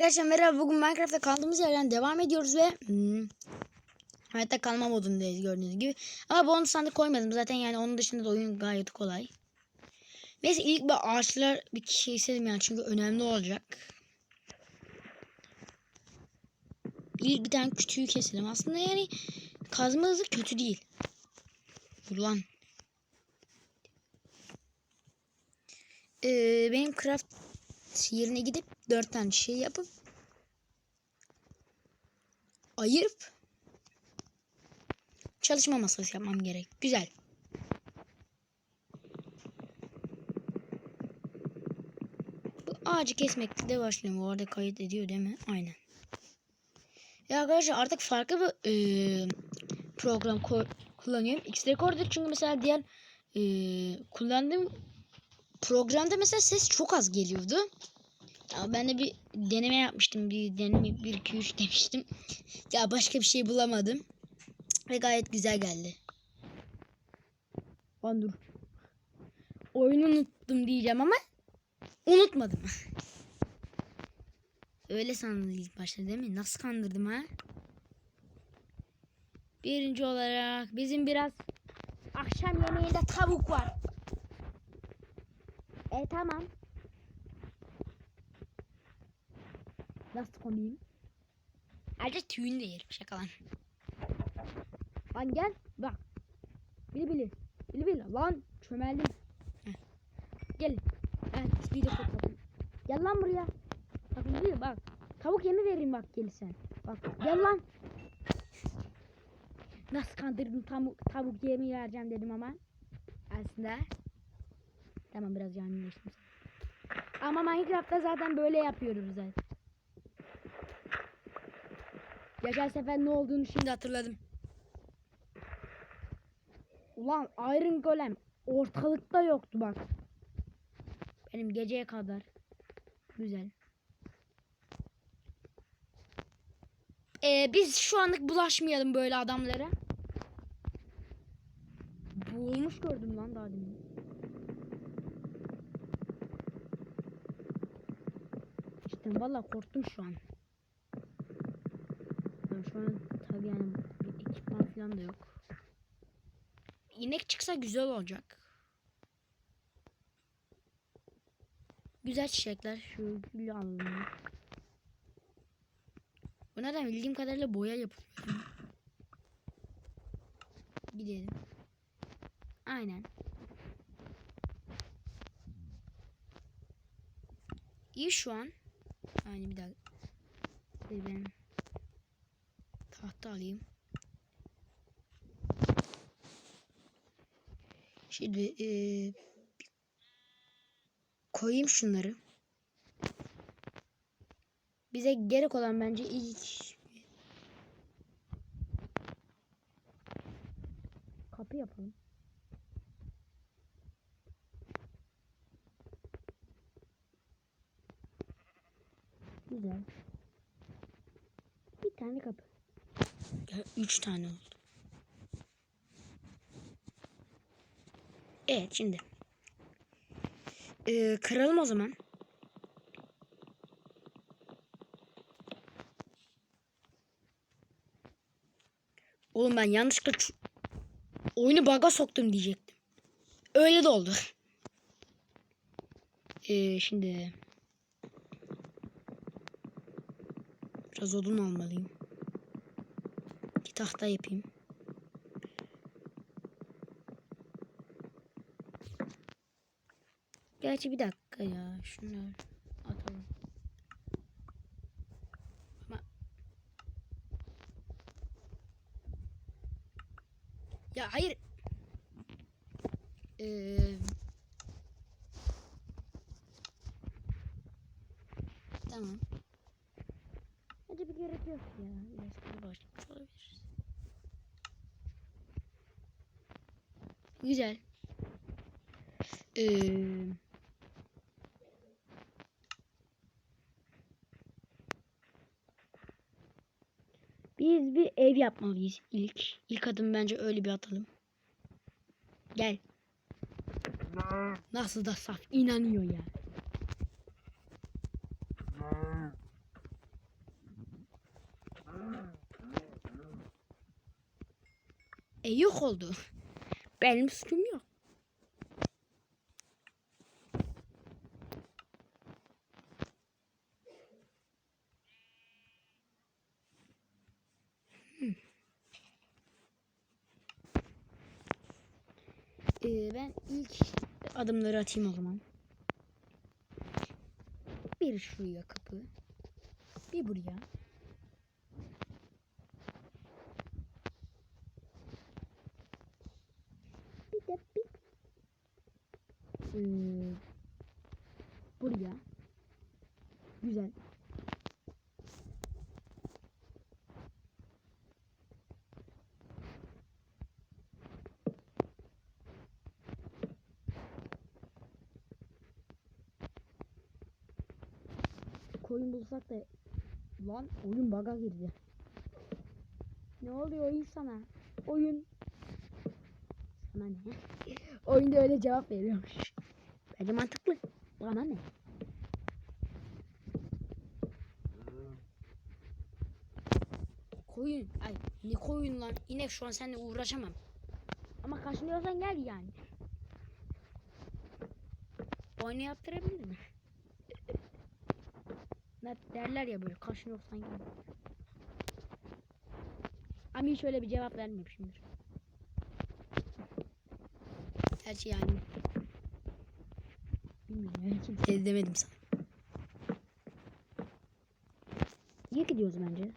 Arkadaşlar merhaba bugün Minecraft'ta kaldığımız yerden devam ediyoruz ve hmm, hayatta kalma modundayız gördüğünüz gibi. Ama bonus sandık koymadım zaten yani onun dışında da oyun gayet kolay. Neyse ilk bir ağaçlar bir şey istedim yani çünkü önemli olacak. İlk bir tane kütüğü keselim. Aslında yani kazma hızı kötü değil. Dur lan. Ee, benim craft yerine gidip dört tane şey yapıp ayırıp çalışma masası yapmam gerek. Güzel. Bu ağacı kesmekte de başlayalım. Bu arada kayıt ediyor değil mi? Aynen. Ya arkadaşlar artık farklı bir e, program kullanıyorum. X-Recorder çünkü mesela diğer e, kullandığım programda mesela ses çok az geliyordu. Ya ben de bir deneme yapmıştım. Bir deneme 1 2 3 demiştim. Ya başka bir şey bulamadım. Ve gayet güzel geldi. Lan dur. Oyunu unuttum diyeceğim ama unutmadım. Öyle sandın ilk başta değil mi? Nasıl kandırdım ha? Birinci olarak bizim biraz akşam yemeğinde tavuk var. E tamam. Nasıl komiyim? Ayrıca tüyünü de yerim şakalan. Lan gel bak. Bili bili. Bili bili. Lan çömeldim. Heh. Gel. Evet bir de kokladım. Gel lan buraya. Bak bili bak. Tavuk yemi vereyim bak gelirsen. Bak gel lan. Nasıl kandırdım tavuk, tavuk yemi vereceğim dedim ama. Aslında. Tamam biraz canileştim. Ama Minecraft'ta zaten böyle yapıyoruz zaten. Geçen sefer ne olduğunu şimdi hatırladım. Ulan Iron Golem ortalıkta yoktu bak. Benim geceye kadar. Güzel. Ee, biz şu anlık bulaşmayalım böyle adamlara. Boğulmuş gördüm lan daha demin. İşte valla korktum şu an. Ben şu an tabii yani bir ekipman falan da yok. İnek çıksa güzel olacak. Güzel çiçekler. Şu gülü alalım. Bu nereden bildiğim kadarıyla boya yapılıyor. Gidelim. Aynen. İyi şu an. Yani bir dakika. Bir Ben tahta alayım. Şimdi eee, koyayım şunları. Bize gerek olan bence iş. Kapı yapalım. Güzel. Bir tane kapı. Ya, üç tane oldu. Evet şimdi. Ee, kıralım o zaman. Oğlum ben yanlışlıkla oyunu bug'a soktum diyecektim. Öyle de oldu. Ee, şimdi biraz odun almalıyım. Tahta yapayım. Gerçi bir dakika ya. Şunları atalım. Ama... Ya hayır. Ee... Tamam. Bence bir gerek yok ya. İlaçları başlamış Güzel. Ee, biz bir ev yapmalıyız ilk. İlk adım bence öyle bir atalım. Gel. Nasıl da saf inanıyor ya. Yani. E yok oldu. Benim suçum yok. Hmm. Ee, ben ilk adımları atayım o zaman. Bir şuraya kapı. Bir buraya. Bir bir ee, buraya. Güzel. Koyun bulsak da lan oyun baga girdi. Ne oluyor oyun sana? Oyun. Sana ne? Oyunda öyle cevap veriyormuş. Bence mantıklı. Bana ne? Koyun. Ay ne koyun lan? İnek şu an seninle uğraşamam. Ama kaşınıyorsan gel yani. Oyunu yaptırabilir mi? Derler ya böyle kaşınıyorsan gel. Ama hiç öyle bir cevap vermemişimdir. Gerçi yani. Bilmiyorum ya kimseye demedim sana. İyi gidiyoruz bence.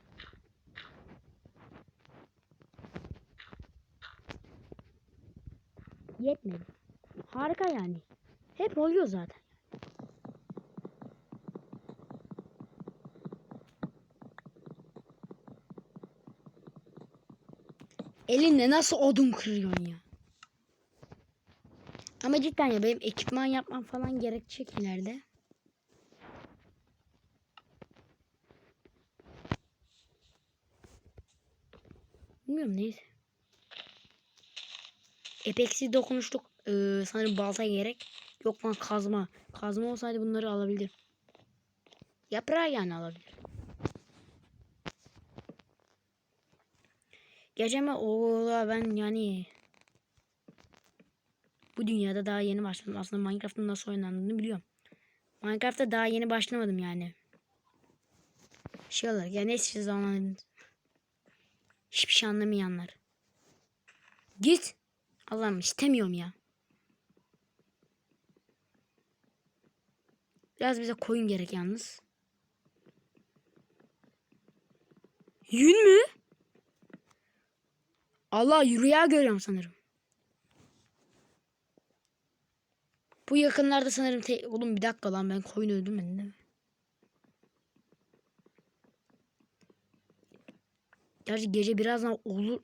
Yetmedi. Harika yani. Hep oluyor zaten. Elinle nasıl odun kırıyorsun ya? Cidden ya benim ekipman yapmam falan gerekecek ileride. Bilmiyorum neyse. Epex'i dokunuştuk. Ee, sanırım balta gerek. Yok lan kazma. Kazma olsaydı bunları alabilir. Yaprağı yani alabilir. Geceme oğla ben yani bu dünyada daha yeni başladım. Aslında Minecraft'ın nasıl oynandığını biliyorum. Minecraft'ta daha yeni başlamadım yani. Şey olarak ya ne siz zaman hiçbir şey anlamayanlar. Git. Allah'ım istemiyorum ya. Biraz bize koyun gerek yalnız. Yün mü? Allah rüya görüyorum sanırım. Bu yakınlarda sanırım te oğlum bir dakika lan ben koyun öldürmedim değil mi? Gerçi gece birazdan olur.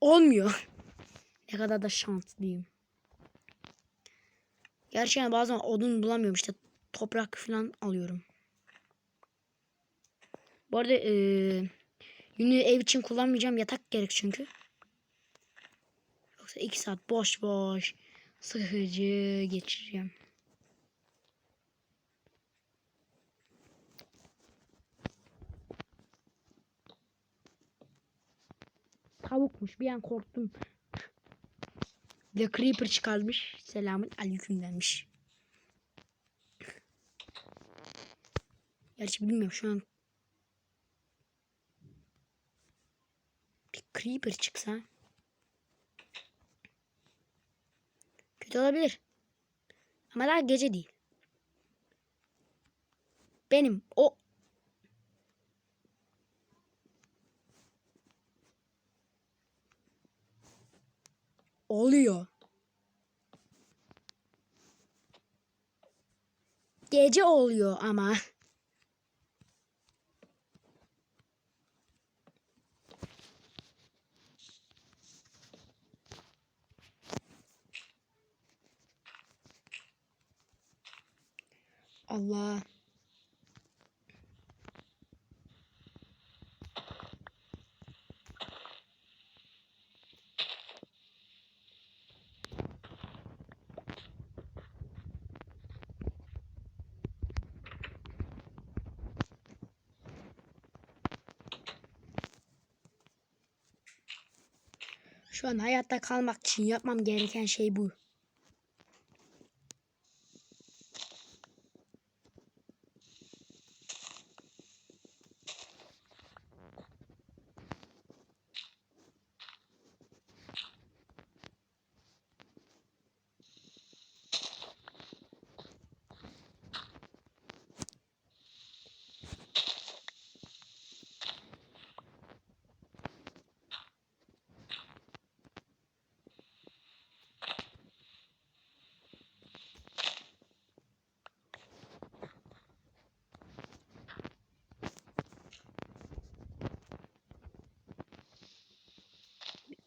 Olmuyor. ne kadar da şanslıyım. Gerçekten bazen odun bulamıyorum işte toprak falan alıyorum. Bu arada ee, yünü ev için kullanmayacağım yatak gerek çünkü. Yoksa iki saat boş boş sıkıcı geçireceğim. Tavukmuş bir an korktum. The Creeper çıkarmış. Selamun aleyküm demiş. Gerçi bilmiyorum şu an. Bir Creeper çıksa. Kötü olabilir. Ama daha gece değil. Benim o oluyor. Gece oluyor ama. Allah. Şu an hayatta kalmak için yapmam gereken şey bu.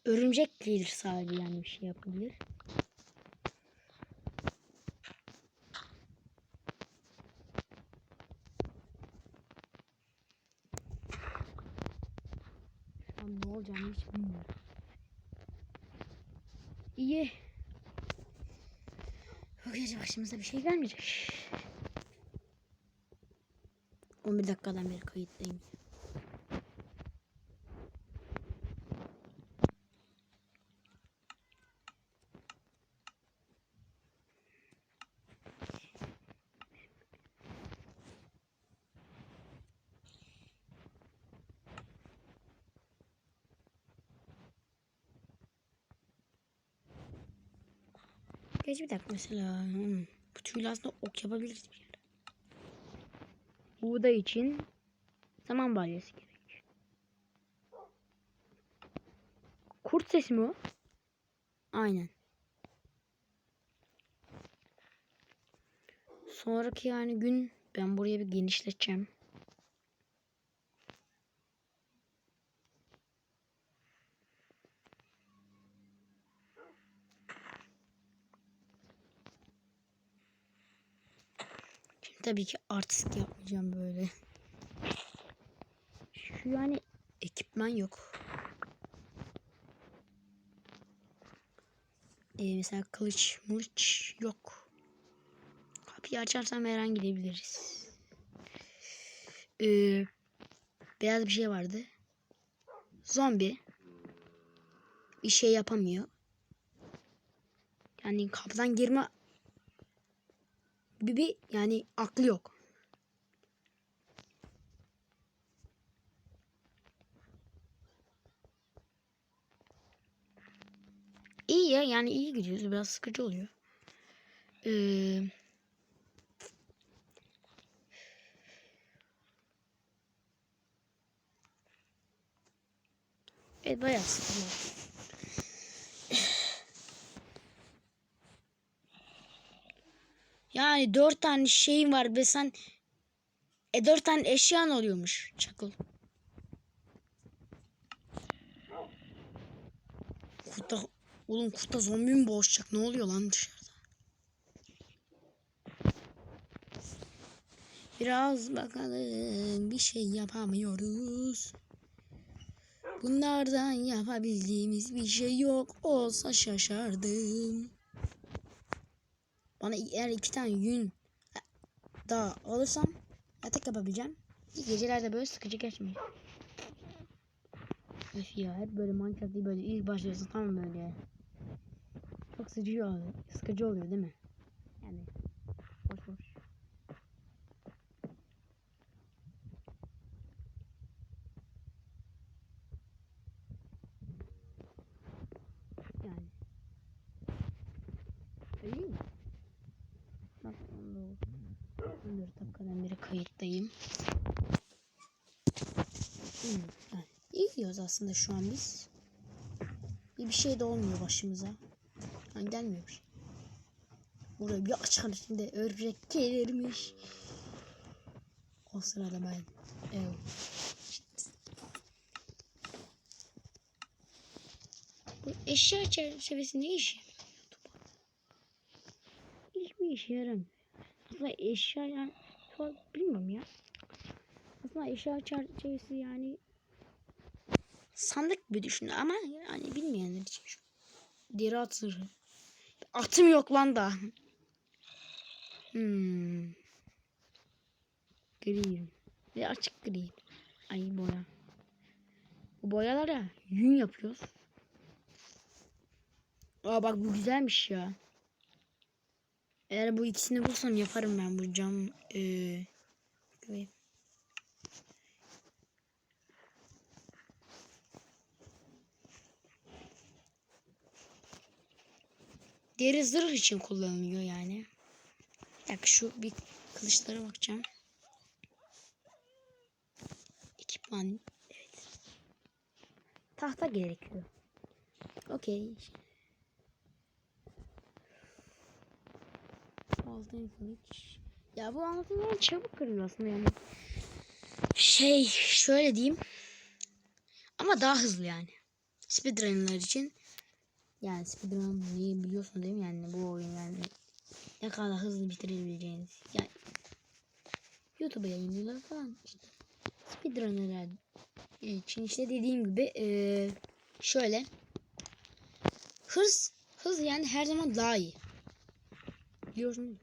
Örümcek gelir sadece yani bir şey yapabilir. Şu an ne olacağını hiç bilmiyorum. İyi. Bu gece başımıza bir şey gelmeyecek. 11 dakikadan beri kayıttayım. Geç bir dakika mesela. Hmm. Bu tüyle aslında ok yapabiliriz bir yere. Buğday için zaman balyası gerek. Kurt sesi mi o? Aynen. Sonraki yani gün ben buraya bir genişleteceğim. Tabii ki artistik yapmayacağım böyle. Şu yani ekipman yok. Ee, mesela kılıç mılıç yok. Kapıyı açarsam her an gidebiliriz. Ee, beyaz bir şey vardı. Zombi. Bir şey yapamıyor. Yani kapıdan girme gibi bir yani aklı yok. İyi ya yani iyi gidiyoruz. Biraz sıkıcı oluyor. Ee, evet bayağı sıkıcı. Yani dört tane şeyin var ve sen e dört tane eşyan oluyormuş çakıl. Kurta, oğlum kurta zombi mi boğuşacak? Ne oluyor lan dışarıda? Biraz bakalım bir şey yapamıyoruz. Bunlardan yapabildiğimiz bir şey yok. Olsa şaşardım. Bana eğer iki tane yün daha alırsam yatak yapabileceğim. Gecelerde böyle sıkıcı geçmiyor. Öf ya hep böyle Minecraft değil böyle ilk başlıyorsun tamam böyle. Çok sıkıcı oluyor. Sıkıcı oluyor değil mi? Yani boş boş. Yani. Öyle mi? Bak 14 dakikadan beri kayıttayım. Hmm, yani iyi gidiyoruz aslında şu an biz. Bir, şey de olmuyor başımıza. Yani gelmiyor şey. Buraya bir açan içinde örümcek gelirmiş. O sırada ben ev. Bu eşya çerçevesi ne işe? Hiçbir işe yaramıyor. Aslında eşya yani bilmiyorum ya. Aslında eşya çerçevesi yani sandık bir düşün ama yani bilmeyenler için şu. Deri at. Atım yok lan da. Hmm. Gri. Ve açık gri. Ay boya. Bu boyalar ya yün yapıyoruz. Aa bak bu güzelmiş ya. Eğer bu ikisini bulsam yaparım ben bu cam. Ee, Deri zırh için kullanılıyor yani. Bir dakika şu bir kılıçlara bakacağım. Ekipman. Evet. Tahta gerekiyor. Okey. Altın kılıç. Ya bu altınlar çabuk kırılıyor aslında yani. Şey şöyle diyeyim. Ama daha hızlı yani. Speedrunner için yani speedrun neyi biliyorsun değil mi? Yani bu oyun yani ne kadar hızlı bitirebileceğiniz yani YouTube'a yayınlıyorlar falan işte. Speedrunner'lar için işte dediğim gibi eee, şöyle. Hız hız yani her zaman daha iyi. Biliyorsun değil mi?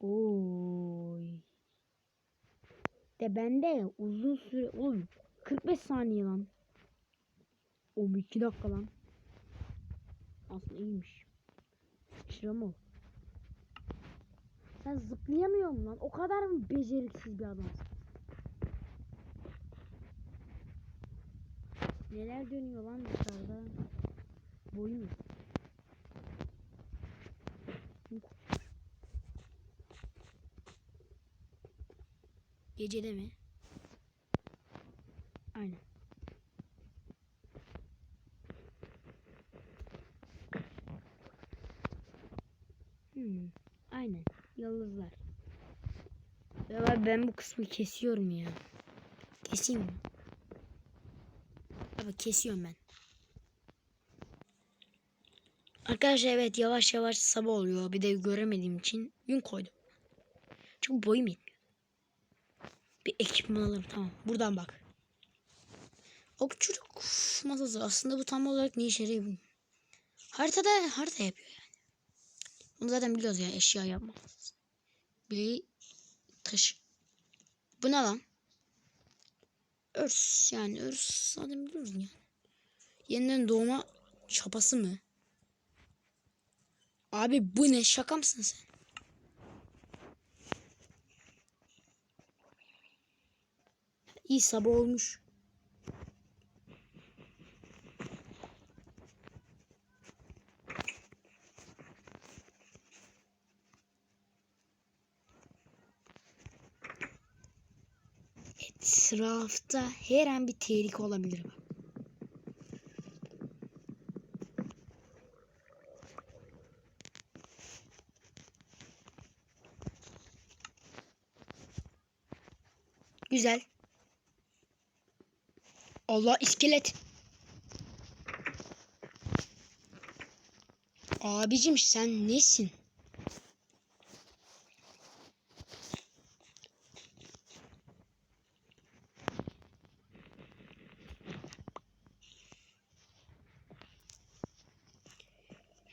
Oy. De bende uzun süre oğlum 45 saniye lan. Oğlum 2 dakika lan. Aslında iyiymiş. Sıçrama o. Sen zıplayamıyor musun lan? O kadar mı beceriksiz bir adamsın? Neler dönüyor lan dışarıda? Boyun mu? Gecede mi? Aynen. Hmm, aynen. Yıldızlar. Ya ben- bu kısmı kesiyorum ya. Keseyim mi? Abi kesiyorum ben. Arkadaşlar evet yavaş yavaş sabah oluyor. Bir de göremediğim için gün koydum. Çünkü boyum yetmiyor. Ekipman alırım tamam. Buradan bak. Okçuluk masası. Aslında bu tam olarak ne işe yarıyor. Haritada harita yapıyor yani. Bunu zaten biliyoruz ya eşya yapma. Bir taş. Bu ne lan? Örs yani örs zaten biliyoruz yani. Yeniden doğma çapası mı? Abi bu ne şaka mısın sen? İyi sabah olmuş. Etrafta her an bir tehlike olabilir. Güzel. Allah iskelet. Abicim sen nesin?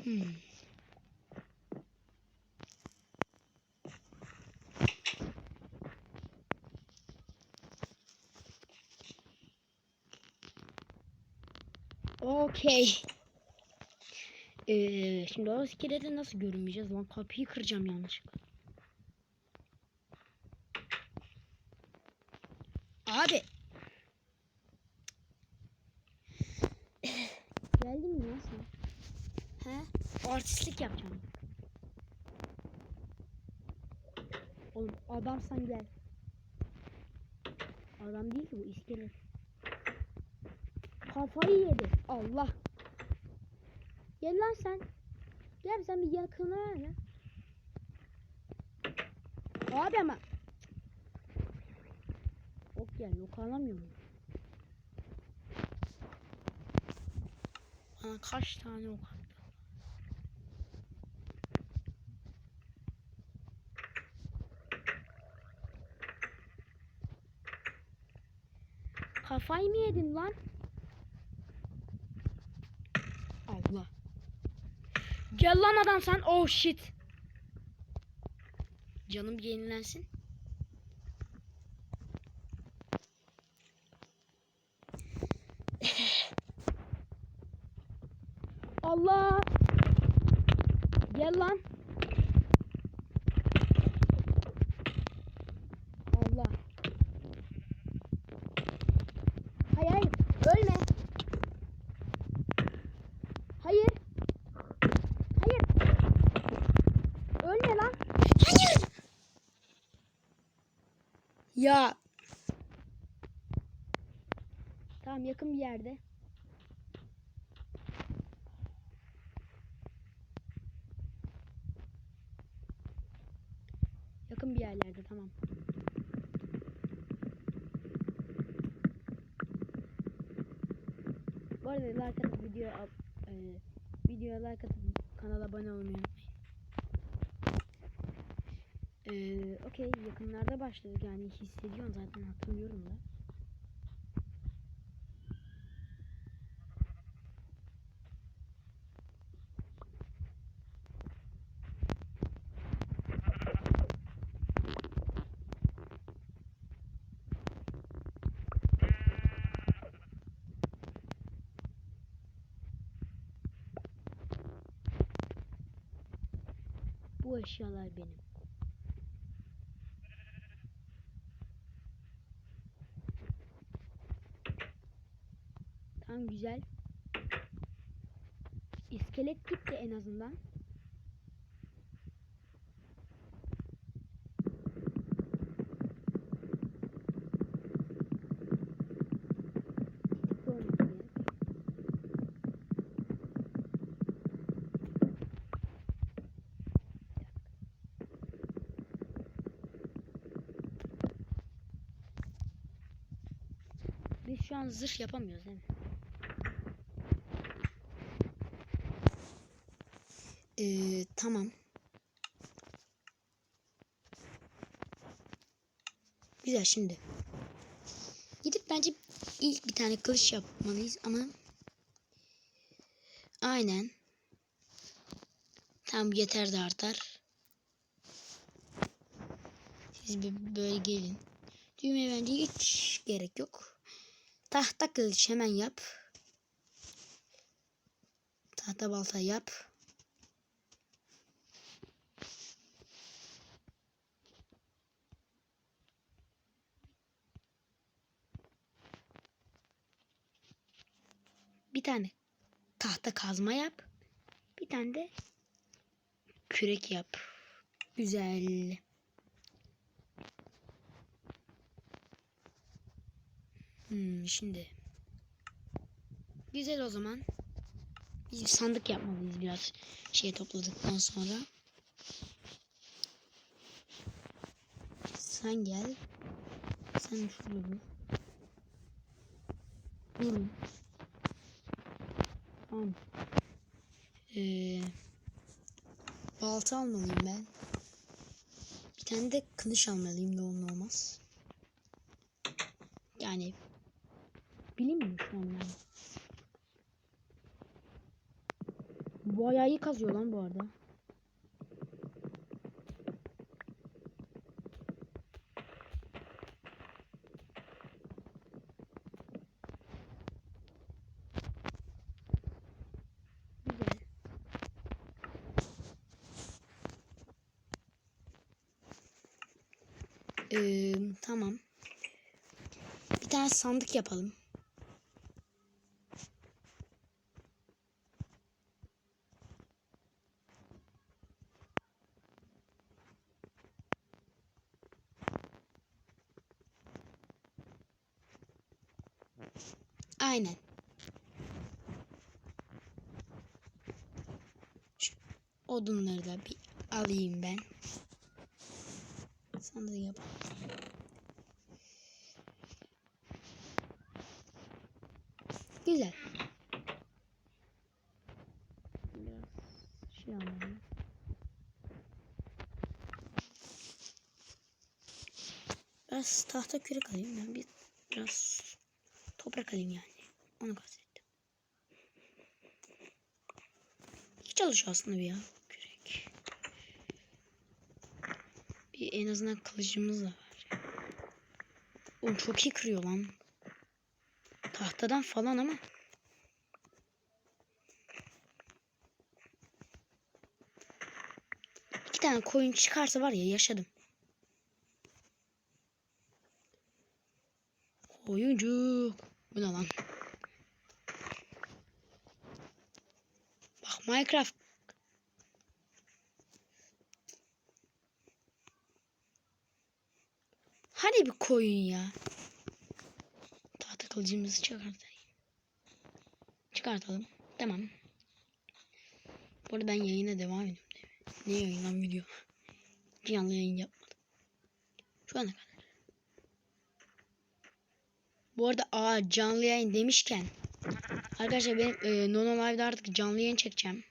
Hmm. Okey. Ee, şimdi o iskeleti nasıl görünmeyeceğiz lan? Kapıyı kıracağım yanlışlıkla. Abi. Geldin mi ya sen? He? Artistlik yapacağım. Oğlum adamsan gel. Adam değil ki bu iskelet. Kafayı yedi. Allah. Gel lan sen. Gel sen bir yakına ya. Abi ama. Ok gel yok alamıyorum. Bana kaç tane ok? Kafayı mı yedin lan? Allah. Gel lan adam sen. Oh shit. Canım yenilensin. Ya. Tamam yakın bir yerde. Yakın bir yerlerde tamam. Bu arada atıp video e, videoya like atıp kanala abone olmayı Ee, Okey yakınlarda başladık yani hissediyorum zaten hatırlıyorum da. Bu eşyalar benim. Güzel. İskelet gitti en azından. Biz şu an zırh yapamıyoruz değil mi? Ee, tamam. Güzel şimdi. Gidip bence ilk bir tane kılıç yapmalıyız ama aynen. Tam yeter de artar. Siz bir böyle gelin. Düğmeye bence hiç gerek yok. Tahta kılıç hemen yap. Tahta balta yap. Bir tane tahta kazma yap. Bir tane de kürek yap. Güzel. Hmm, şimdi. Güzel o zaman. Biz bir sandık yapmalıyız biraz şey topladıktan sonra. Sen gel. Sen şurada. Durun. Tamam. Ee, balta almalıyım ben. Bir tane de kılıç almalıyım olur ne olmaz. Yani bileyim mi şu an yani. Bayağı iyi kazıyor lan bu arada. Ee, tamam. Bir tane sandık yapalım. Aynen. Şu odunları da bir alayım ben. Sandığı yap. Güzel. Biraz şey. Biraz tahta kürek alayım ben bir biraz toprak alayım yani. Onu kastettim. İyi çalışıyor aslında bir ya kürek. Bir en azından kılıcımız da var. Oğlum çok iyi kırıyor lan. Tahtadan falan ama. İki tane koyun çıkarsa var ya yaşadım. Oyuncuk. Bu ne lan? Bak Minecraft. Hani bir koyun ya. Tahta kılıcımızı çıkartalım. Çıkartalım. Tamam. Bu arada ben yayına devam ediyorum. Ne yayından video? Canlı yayın yapmadım. Şu ana kadar. Bu arada aa canlı yayın demişken arkadaşlar benim e, Nono Live'da artık canlı yayın çekeceğim.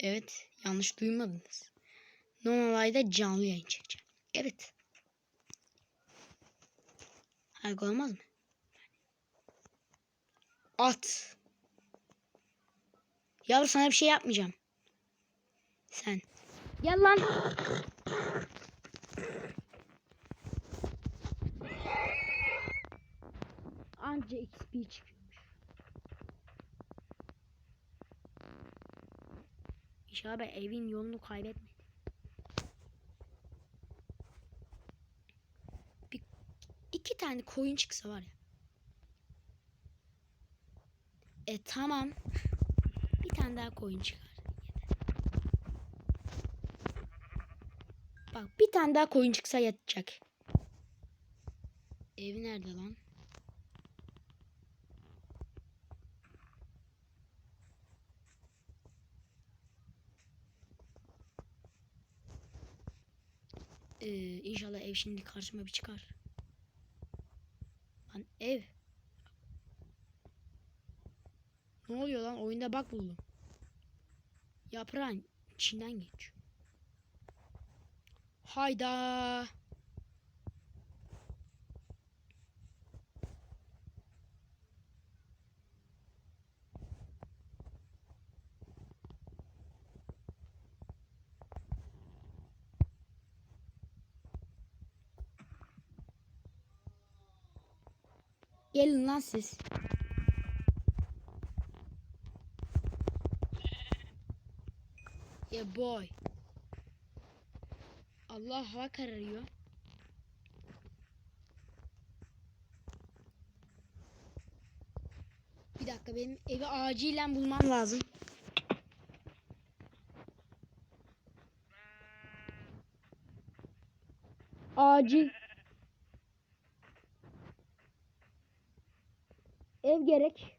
Evet yanlış duymadınız. Nono Live'da canlı yayın çekeceğim. Evet. Harika olmaz mı? At. Yavru sana bir şey yapmayacağım. Sen. Gel lan. Anca XP çıkıyormuş. İnşallah evin yolunu kaybetmedim. İki tane koyun çıksa var ya. E tamam. Bir tane daha koyun çıkar. Bak bir tane daha koyun çıksa yetecek. Ev nerede lan? Ee, inşallah ev şimdi karşıma bir çıkar. Lan ev. Ne oluyor lan? Oyunda bak buldum. Yaprağın içinden geç. Hayda. Gelin lan siz. Yeah boy. Allah hava kararıyor. Bir dakika benim evi acilen bulmam lazım. Acil. Gerek.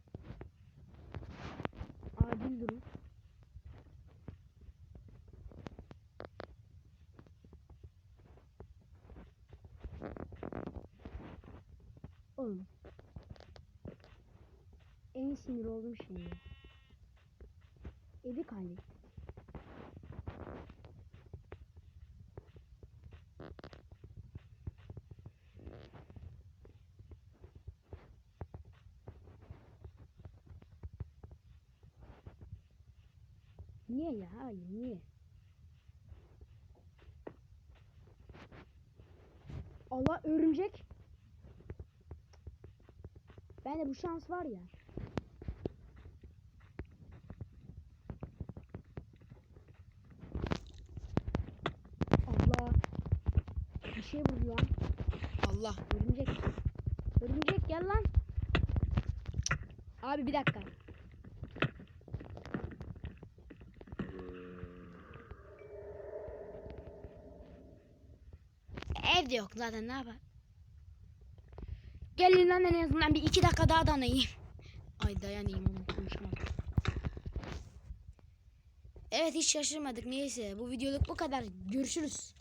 Acil durum. Oğlum. En sinir olduğum şey. Evi kaybettim. Niye ya? Hayır niye? Allah örümcek. Bende bu şans var ya. Allah. Bir şey vuruyor. Allah örümcek. Örümcek gel lan. Abi bir dakika. Yok zaten ne yapar? Gelin lan en azından bir iki dakika daha dayanayım. Ay dayanayım ama konuşamam. Evet hiç şaşırmadık neyse bu videoluk bu kadar. Görüşürüz.